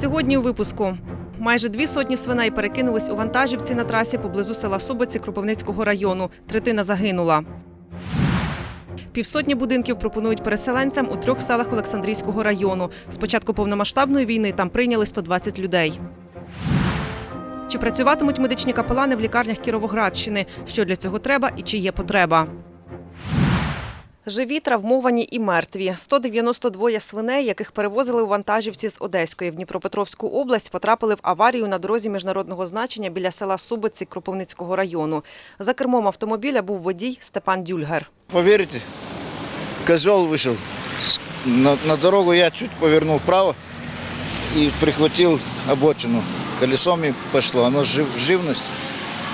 Сьогодні у випуску. Майже дві сотні свиней перекинулись у вантажівці на трасі поблизу села Субоці Кропивницького району. Третина загинула. Півсотні будинків пропонують переселенцям у трьох селах Олександрійського району. З початку повномасштабної війни там прийняли 120 людей. Чи працюватимуть медичні капелани в лікарнях Кіровоградщини? Що для цього треба і чи є потреба? Живі, травмовані і мертві. 192 свиней, яких перевозили у вантажівці з Одеської в Дніпропетровську область, потрапили в аварію на дорозі міжнародного значення біля села Субоці Кропивницького району. За кермом автомобіля був водій Степан Дюльгер. Поверите, козел с- на, на дорогу, я чуть повернул вправо и прихватил обочину. Колесом и пошло. Оно жив, живность,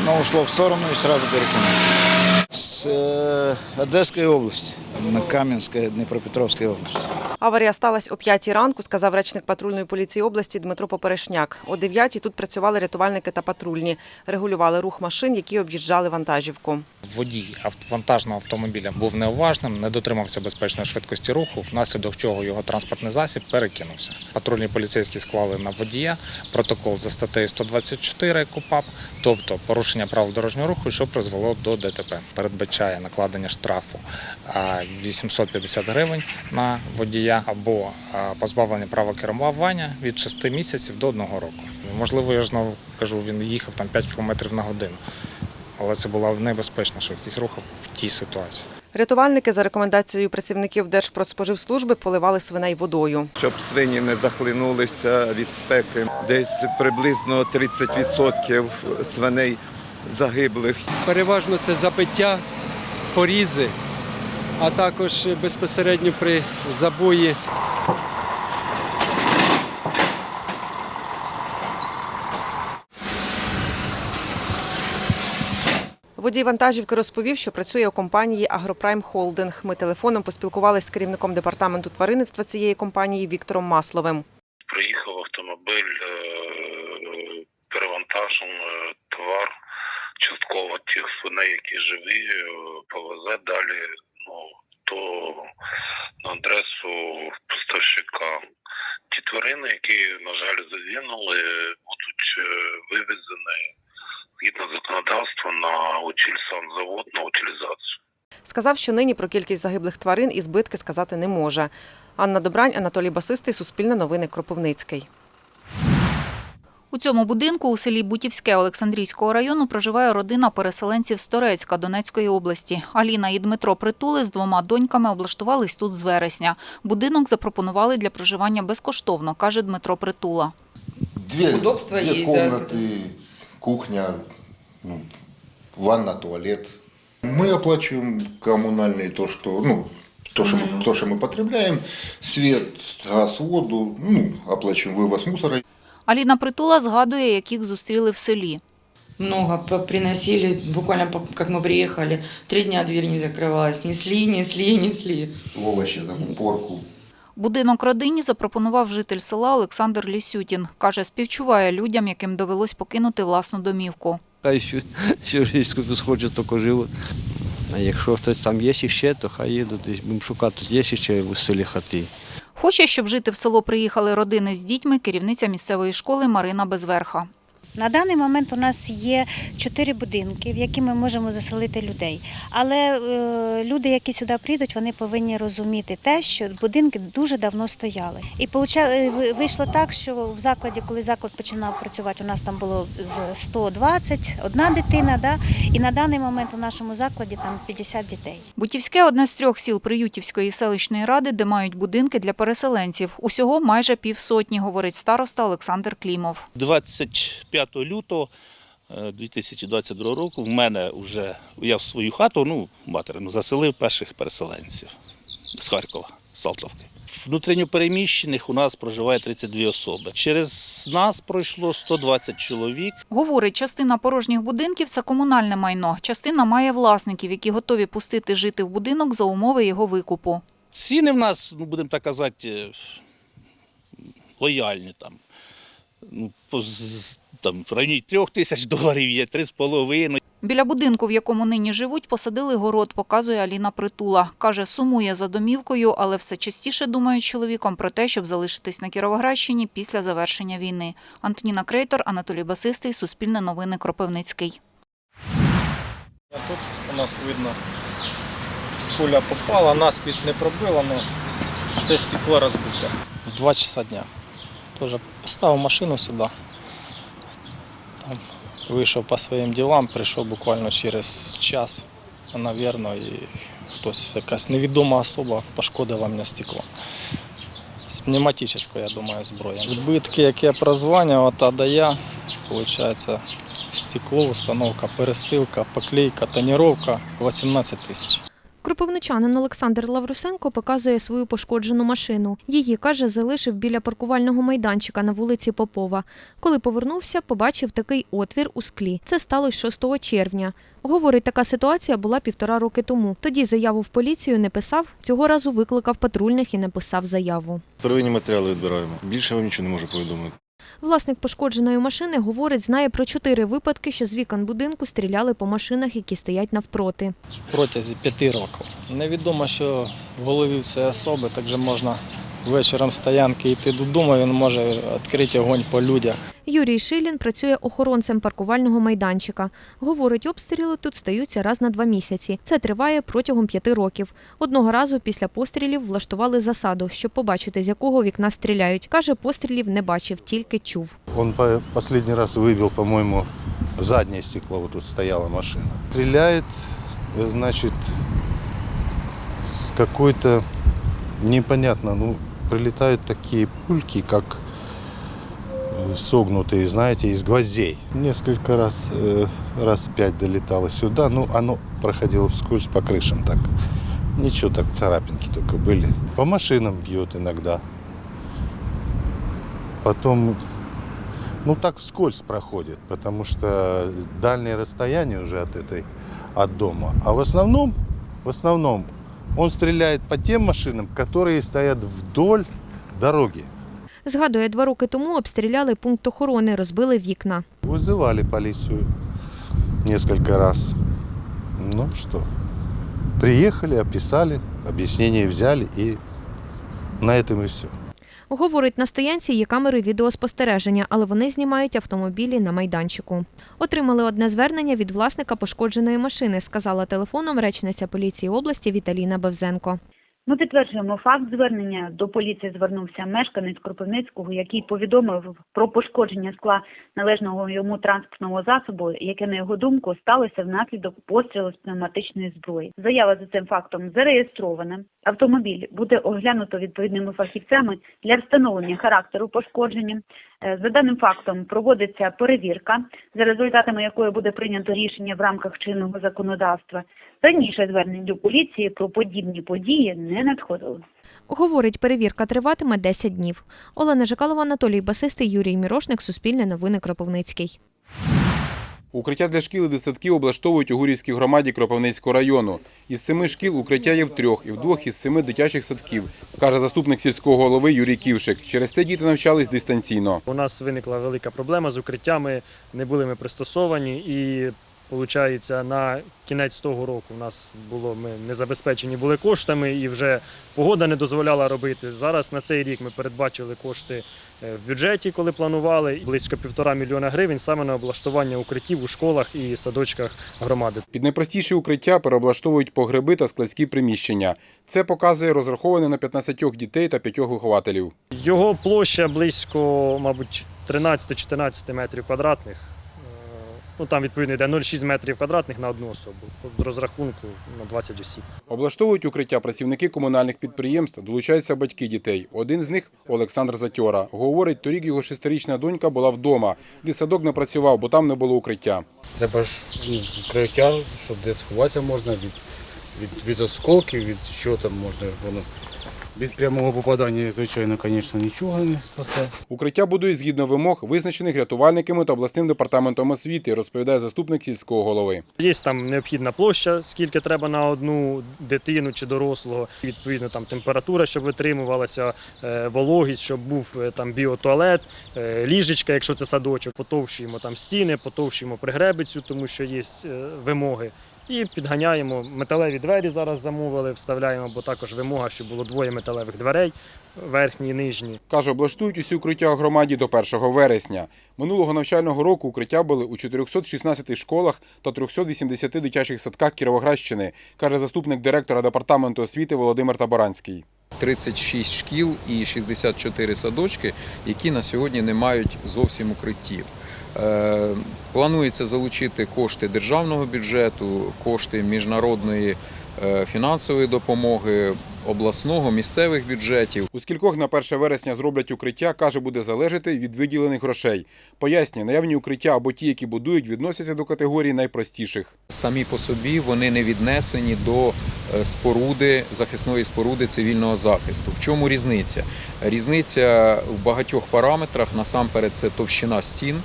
оно ушло в сторону и сразу перекинуло. С э, Одесской области на Каменской, Днепропетровской области. Аварія сталася о 5 ранку, сказав речник патрульної поліції області Дмитро Поперешняк. О 9 тут працювали рятувальники та патрульні. Регулювали рух машин, які об'їжджали вантажівку. Водій вантажного автомобіля був неуважним, не дотримався безпечної швидкості руху, внаслідок чого його транспортний засіб перекинувся. Патрульні поліцейські склали на водія протокол за статтею 124 КУПАП, тобто порушення правил дорожнього руху, що призвело до ДТП. Передбачає накладення штрафу 850 гривень на водія або позбавлення права кермування від 6 місяців до 1 року. Можливо, я ж знову кажу, він їхав там 5 км на годину. Але це була небезпечна швидкість руху в тій ситуації. Рятувальники за рекомендацією працівників Держпродспоживслужби поливали свиней водою. щоб свині не захлинулися від спеки. Десь приблизно 30% свиней загиблих. Переважно це забиття, порізи, а також безпосередньо при забої Водій вантажівки розповів, що працює у компанії Агропрайм Холдинг. Ми телефоном поспілкувалися з керівником департаменту тваринництва цієї компанії Віктором Масловим. приїхав автомобіль, е, перевантажив е, товар, частково тих свиней, які живі, е, повезе далі то на адресу поставщика. Ті тварини, які, на жаль, загинули, будуть е, вивезені згідно законодавства на Учільсанзавод на утилізацію. Сказав, що нині про кількість загиблих тварин і збитки сказати не може. Анна Добрань, Анатолій Басистий, Суспільне новини, Кропивницький. У цьому будинку у селі Бутівське Олександрійського району проживає родина переселенців з Торецька Донецької області. Аліна і Дмитро Притули з двома доньками облаштувались тут з вересня. Будинок запропонували для проживання безкоштовно, каже Дмитро Притула. Две, Удобства две есть, да. комнаты, кухня, ну, ванна, туалет. Мы оплачиваем коммунальные то, что, ну, то, что, мы, то, что мы потребляем, свет, газ, воду, ну, оплачиваем вывоз мусора. Аліна Притула згадує, яких зустріли в селі. Много приносили, буквально по- как мы приехали, три дня дверь не закрывалась, несли, несли, несли. овощи, закупорку. Будинок родині запропонував житель села Олександр Лісютін. Каже, співчуває людям, яким довелось покинути власну домівку. Хай що, що різко тут сходжу. А якщо хтось там є ще, то хай їдуть десь. Будемо шукати, є ще в селі хати. Хоче, щоб жити в село приїхали родини з дітьми, керівниця місцевої школи Марина Безверха. На даний момент у нас є чотири будинки, в які ми можемо заселити людей. Але е, люди, які сюди прийдуть, вони повинні розуміти те, що будинки дуже давно стояли. І е, ви- вийшло так, що в закладі, коли заклад починав працювати, у нас там було 120, одна дитина, да? і на даний момент у нашому закладі там 50 дітей. Бутівське одне з трьох сіл Приютівської селищної ради, де мають будинки для переселенців. Усього майже півсотні, говорить староста Олександр Клімов. 25 лютого е, 2022 року в мене вже я в свою хату, ну, материну, заселив перших переселенців з Харкова, з Салтовки. Внутрішньо переміщених у нас проживає 32 особи. Через нас пройшло 120 чоловік. Говорить, частина порожніх будинків це комунальне майно. Частина має власників, які готові пустити жити в будинок за умови його викупу. Ціни в нас, ну будемо так казати, е, лояльні там. Ну, там в районі трьох тисяч доларів є, три з половиною. Біля будинку, в якому нині живуть, посадили город, показує Аліна Притула. Каже, сумує за домівкою, але все частіше думають чоловіком про те, щоб залишитись на Кіровоградщині після завершення війни. Антоніна Крейтор, Анатолій Басистий, Суспільне новини, Кропивницький. А тут у нас видно, пуля попала, насквозь не пробила, але все стекло розбите. В 2 часа дня. Тоже поставив машину сюди. Там вийшов по своїм ділам, прийшов буквально через час, напевно, і хтось, якась невідома особа пошкодила мене стекло. З пневматичної, я думаю, зброї. Збитки, які я прозванював, та я, виходить, стекло, установка, пересилка, поклейка, тоніровка 18 тисяч. Кропивничанин Олександр Лаврусенко показує свою пошкоджену машину. Її, каже, залишив біля паркувального майданчика на вулиці Попова. Коли повернувся, побачив такий отвір у склі. Це сталося 6 червня. Говорить, така ситуація була півтора роки тому. Тоді заяву в поліцію не писав, цього разу викликав патрульних і написав заяву. Первинні матеріали відбираємо. Більше вам нічого не можу повідомити. Власник пошкодженої машини, говорить, знає про чотири випадки, що з вікон будинку стріляли по машинах, які стоять навпроти. протязі п'яти років. Невідомо, що в голові цієї особи, так же можна вечором стоянки йти додому, він може відкрити огонь по людях. Юрій Шилін працює охоронцем паркувального майданчика. Говорить, обстріли тут стаються раз на два місяці. Це триває протягом п'яти років. Одного разу після пострілів влаштували засаду, щоб побачити, з якого вікна стріляють. Каже, пострілів не бачив, тільки чув. Он по- последний раз выбил, по-моему, заднее стекло. Тут стояла машина. Стреляет, э, значит, с какой-то непонятно, ну, прилетают такие пульки, как э, согнутые, знаете, из гвоздей. Несколько раз, э, раз пять долетало сюда, ну, оно проходило вскользь по крышам так. Ничего так, царапинки только были. По машинам бьет иногда. Потом ну так вскользь проходит, потому что дальнее расстояние уже от этой, от дома. А в основном, в основном он стреляет по тем машинам, которые стоят вдоль дороги. Згадує, два роки тому обстріляли пункт охорони, розбили вікна. Вызывали полицию несколько раз. Ну что, приехали, описали, объяснение взяли и на этом и все. Говорить, на стоянці є камери відеоспостереження, але вони знімають автомобілі на майданчику. Отримали одне звернення від власника пошкодженої машини, сказала телефоном речниця поліції області Віталіна Бевзенко. Ми підтверджуємо факт звернення. До поліції звернувся мешканець Кропивницького, який повідомив про пошкодження скла належного йому транспортного засобу, яке на його думку сталося внаслідок пострілу з пневматичної зброї. Заява за цим фактом зареєстрована. Автомобіль буде оглянуто відповідними фахівцями для встановлення характеру пошкодження. Е, За даним фактом проводиться перевірка, за результатами якої буде прийнято рішення в рамках чинного законодавства. Раніше звернень до поліції про подібні події не надходило. Говорить, перевірка триватиме 10 днів. Олена Жикалова, Анатолій Басистий, Юрій Мірошник, Суспільне новини Кропивницький. Укриття для шкіл і дитсадків облаштовують у Гурівській громаді Кропивницького району. Із семи шкіл укриття є в трьох і в двох із семи дитячих садків, каже заступник сільського голови Юрій Ківшик. Через це діти навчались дистанційно. У нас виникла велика проблема з укриттями, не були ми пристосовані і. Виходить, на кінець того року у нас було ми не забезпечені були коштами, і вже погода не дозволяла робити. Зараз на цей рік ми передбачили кошти в бюджеті, коли планували близько півтора мільйона гривень саме на облаштування укриттів у школах і садочках громади. Під найпростіші укриття переоблаштовують погреби та складські приміщення. Це показує розраховане на 15 дітей та 5 вихователів. Його площа близько, мабуть, 13-14 метрів квадратних. Ну там відповідно йде 0,6 метрів квадратних на одну особу. З розрахунку на 20 осіб. Облаштовують укриття працівники комунальних підприємств, долучаються батьки дітей. Один з них Олександр Затьора. Говорить, торік його шестирічна донька була вдома. Дитсадок не працював, бо там не було укриття. Треба ж ну, укриття, щоб десь сховатися можна від, від, від осколків, від чого там можна воно Від прямого попадання, звичайно, звісно, нічого не спасе. Укриття будують згідно вимог, визначених рятувальниками та обласним департаментом освіти, розповідає заступник сільського голови. Є там необхідна площа, скільки треба на одну дитину чи дорослого. Відповідно, там температура, щоб витримувалася, е, вологість, щоб був е, там біотуалет, е, ліжечка, якщо це садочок, потовщуємо там стіни, потовщуємо пригребицю, тому що є вимоги. І підганяємо металеві двері зараз замовили, вставляємо, бо також вимога, щоб було двоє металевих дверей, верхні і нижні. Каже, облаштують усі укриття у громаді до 1 вересня. Минулого навчального року укриття були у 416 школах та 380 дитячих садках Кіровоградщини, каже заступник директора департаменту освіти Володимир Табаранський. 36 шкіл і 64 садочки, які на сьогодні не мають зовсім укриттів. Е, Планується залучити кошти державного бюджету, кошти міжнародної е, фінансової допомоги, обласного, місцевих бюджетів. У скількох на 1 вересня зроблять укриття, каже, буде залежати від виділених грошей. Пояснює, наявні укриття або ті, які будують, відносяться до категорії найпростіших. Самі по собі вони не віднесені до е, споруди, захисної споруди цивільного захисту. В чому різниця? Різниця в багатьох параметрах. Насамперед, це товщина стін,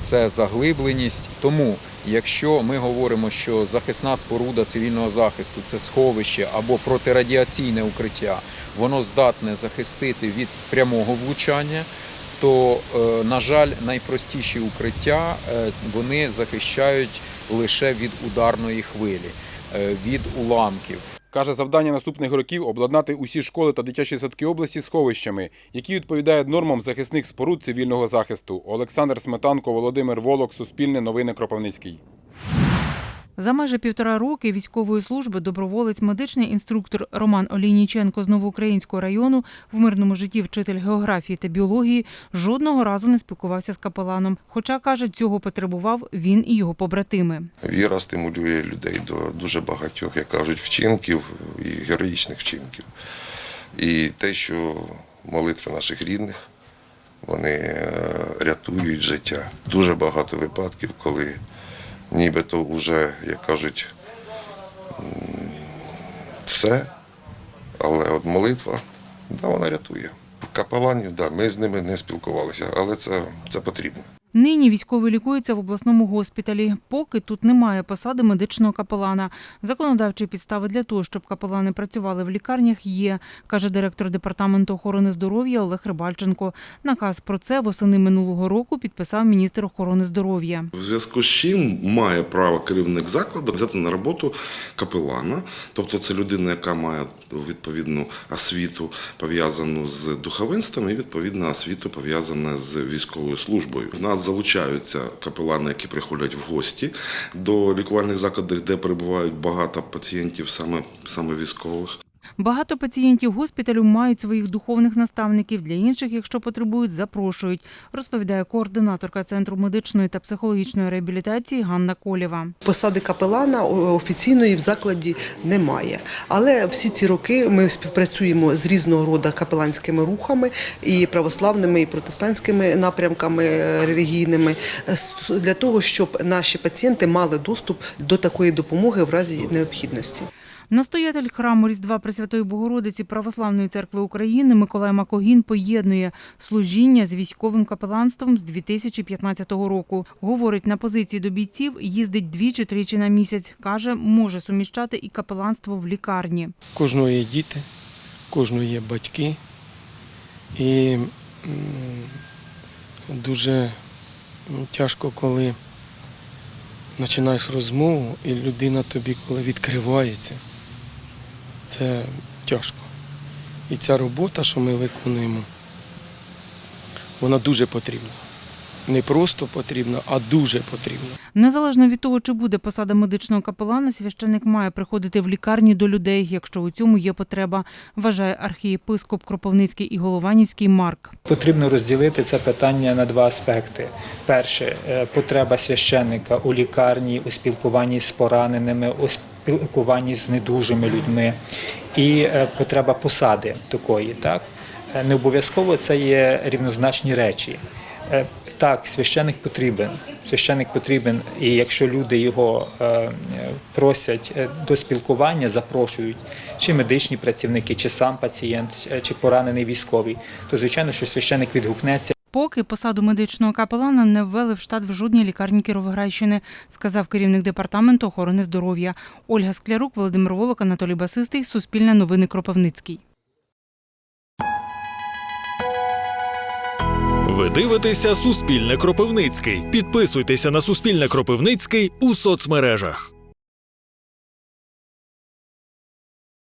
це заглибленість. Тому, якщо ми говоримо, що захисна споруда цивільного захисту це сховище або протирадіаційне укриття, воно здатне захистити від прямого влучання. То, е, на жаль, найпростіші укриття е, вони захищають лише від ударної хвилі, е, від уламків. Каже, завдання наступних років обладнати усі школи та дитячі садки області сховищами, які відповідають нормам захисних споруд цивільного захисту. Олександр Сметанко, Володимир Волок, Суспільне новини Кропивницький. За майже півтора роки військової служби доброволець, медичний інструктор Роман Олійніченко з Новоукраїнського району в мирному житті вчитель географії та біології жодного разу не спілкувався з капеланом. Хоча каже, цього потребував він і його побратими. Віра стимулює людей до дуже багатьох, як кажуть, вчинків і героїчних вчинків. І те, що молитви наших рідних, вони е, рятують життя. Дуже багато випадків, коли нібито вже, як кажуть, все, але от молитва, да, вона рятує. Капеланів, да, ми з ними не спілкувалися, але це, це потрібно. Нині військовий лікується в обласному госпіталі. Поки тут немає посади медичного капелана. Законодавчі підстави для того, щоб капелани працювали в лікарнях, є, каже директор департаменту охорони здоров'я Олег Рибальченко. Наказ про це восени минулого року підписав міністр охорони здоров'я. В зв'язку з чим має право керівник закладу взяти на роботу капелана, тобто це людина, яка має відповідну освіту пов'язану з духовенством і відповідну освіту пов'язану з військовою службою. В нас залучаються капелани, які приходять в гості до лікувальних закладів, де перебувають багато пацієнтів, саме, саме військових. Багато пацієнтів госпіталю мають своїх духовних наставників. Для інших, якщо потребують, запрошують, розповідає координаторка Центру медичної та психологічної реабілітації Ганна Колєва. Посади капелана офіційної в закладі немає. Але всі ці роки ми співпрацюємо з різного роду капеланськими рухами і православними, і протестантськими напрямками е, релігійними е, для того, щоб наші пацієнти мали доступ до такої допомоги в разі необхідності. Настоятель храму Різдва Пресвятої Богородиці Православної церкви України Миколай Макогін поєднує служіння з військовим капеланством з 2015 року. Говорить, на позиції до бійців їздить двічі-тричі на місяць. Каже, може суміщати і капеланство в лікарні. кожного є діти, кожного є батьки. І дуже тяжко, коли починаєш розмову, і людина тобі коли відкривається. Це тяжко. І ця робота, що ми виконуємо, вона дуже потрібна. Не просто потрібна, а дуже потрібна. Незалежно від того, чи буде посада медичного капелана, священик має приходити в лікарні до людей, якщо у цьому є потреба, вважає архієпископ Кропивницький і Голованівський Марк. Потрібно розділити це питання на два аспекти. Перше е, потреба священника у лікарні, у спілкуванні з пораненими, спілкуванні з недужими людьми, і е, потреба посади такої. Так? Е, Не обов'язково це є рівнозначні речі. Е, Так, священик потрібен. Священик потрібен, і якщо люди його просять до спілкування, запрошують, чи медичні працівники, чи сам пацієнт, чи поранений військовий, то звичайно, що священик відгукнеться. Поки посаду медичного капелана не ввели в штат в жодній лікарні Кіровоградщини, сказав керівник департаменту охорони здоров'я. Ольга Склярук, Володимир Волок, Анатолій Басистий, Суспільне новини Кропивницький. Ви дивитеся Суспільне Кропивницький. Підписуйтеся на Суспільне Кропивницький у соцмережах.